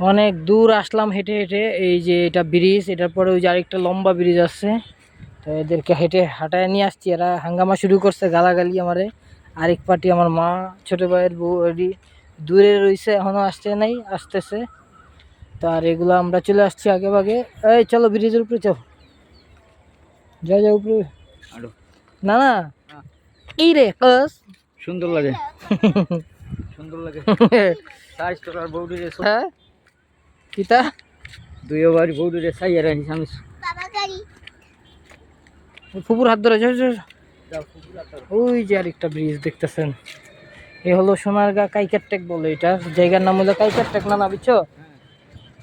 অনেক দূর আসলাম হেঁটে হেঁটে এই যে এটা ব্রিজ এটার পরে ওই যে আরেকটা লম্বা ব্রিজ আছে। তো এদেরকে হেঁটে হাঁটায় নিয়ে আসছি এরা হাঙ্গামা শুরু করছে গালাগালি আমারে। আরেক পার্টি আমার মা ছোটো ভাইয়ের বউ দূরে রয়েছে এখনও আসছে নাই আসতেছে। তো আর এগুলো আমরা চলে আসছি আগে ভাগে। এই চলো ব্রিজের উপরে চল। যা যা উপরে। না না। এই রে কস সুন্দর লাগে। সুন্দর লাগে। হ্যাঁ? কিতা দুই বাড়ি বৌদি রে সাই আর আমি। ফুপুর হাত ধরে যাও। ওই যে আরেকটা ব্রিজ দেখতেছেন। এ হলো সোনারগা কাইকার টেক বলে এটা জায়গার নাম হলো কাইকার টেক না না বুঝছ?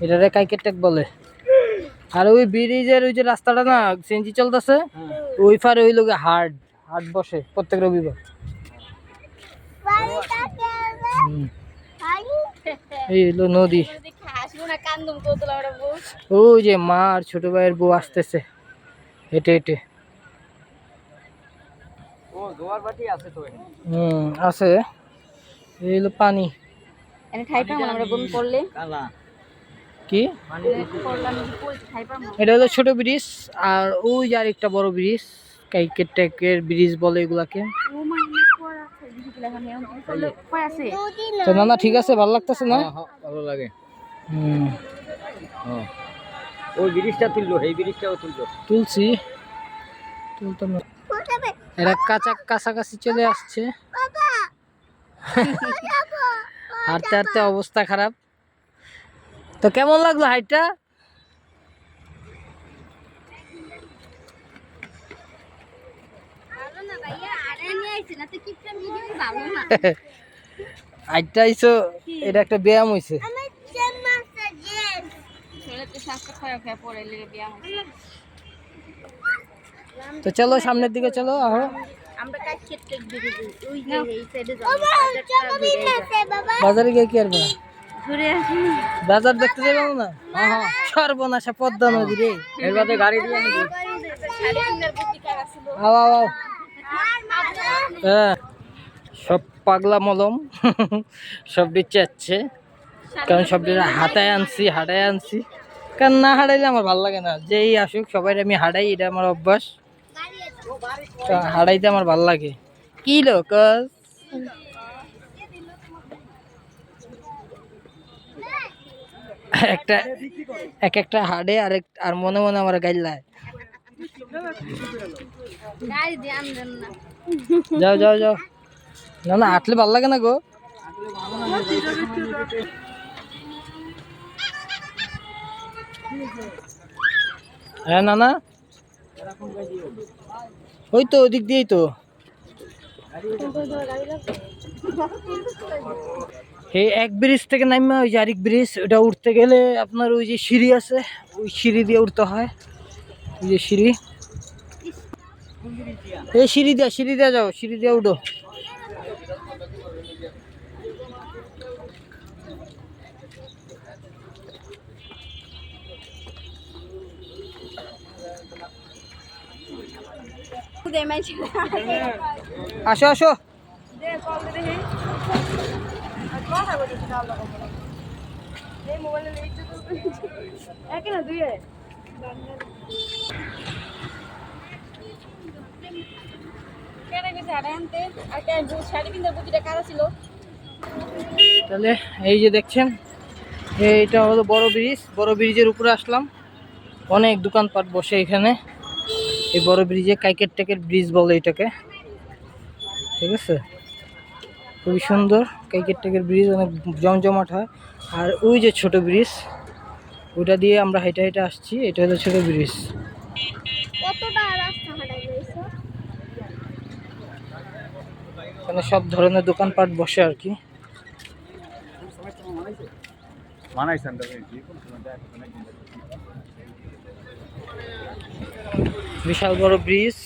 এটারে কাইকার টেক বলে। আর ওই ব্রিজের ওই যে রাস্তাটা না সেঞ্জি চলতেছে ওই পারে ওই লোকে হাট হাট বসে প্রত্যেক রবিবার। হুম। এই হলো নদী ওই যে মা আর ছোট ভাইয়ের বউ আসতেছে। হেঁটে হেঁটে। ও আছে তো হুম আছে। এই হলো পানি। কি? এটা হলো ছোট ব্রিজ আর ওই যে আরেকটা বড় ব্রিজ কাইকের ব্রিজ বলে এগুলাকে। তো না না ঠিক আছে? ভালো লাগতেছে না? হ্যাঁ, হ্যাঁ, ভালো লাগে। ওই ব্রিজটা তুললো এই ব্রিজটাও তুললো। তুলছি। তুলতাম। এরা কাঁচা কাছাকাছি চলে আসছে। হাঁটতে হাঁটতে অবস্থা খারাপ। তো কেমন লাগল হাইটটা? হাইটটা এটা একটা ব্যায়াম হইছে। তো চলো সামনের দিকে চলো আহো। বাজারে গিয়ে কি আর বাজার দেখতে যাব না? সর্বনাশা পদ্মা নদী রে। এর বাদে গাড়ি দিয়ে হ্যাঁ সব পাগলা মলম সব চাচ্ছে কারণ সব হাতায় আনছি হাটায় আনছি। কারণ না হারাইলে আমার ভালো লাগে না। যেই আসুক, সবাই আমি হারাই, এটা আমার অভ্যাস। হারাইতে আমার ভালো লাগে। কি লোক একটা, এক একটা হাড়ে আর এক, আর মনে মনে আমার গাইলায় যাও যাও যাও। না না, হাঁটলে ভালো লাগে না গো। হ্যাঁ না না ওই তো, ওদিক দিয়েই তো। এই এক ব্রিজ থেকে নামে, ওই যে আরেক ব্রিজ, ওটা উঠতে গেলে আপনার ওই যে সিঁড়ি আছে, ওই সিঁড়ি দিয়ে উঠতে হয়। ওই যে সিঁড়ি। এই সিঁড়ি দিয়া সিঁড়ি দিয়া যাও, সিঁড়ি দিয়ে উঠো। আসো আসো। তাহলে এই যে দেখছেন এইটা হলো বড় ব্রিজ। বড় ব্রিজের উপরে আসলাম। অনেক দোকানপাট বসে এখানে। এই বড় ব্রিজে কাইকের টেকের ব্রিজ বলে এটাকে। ঠিক আছে? খুবই সুন্দর কাইকের টেকের ব্রিজ অনেক জমজমাট হয়। আর ওই যে ছোট ব্রিজ ওটা দিয়ে আমরা হেঁটে হেঁটে আসছি এটা হলো ছোট ব্রিজ। এখানে সব ধরনের দোকানপাট বসে আর কি। মানাইছেন বিশাল বড় ব্রিজ।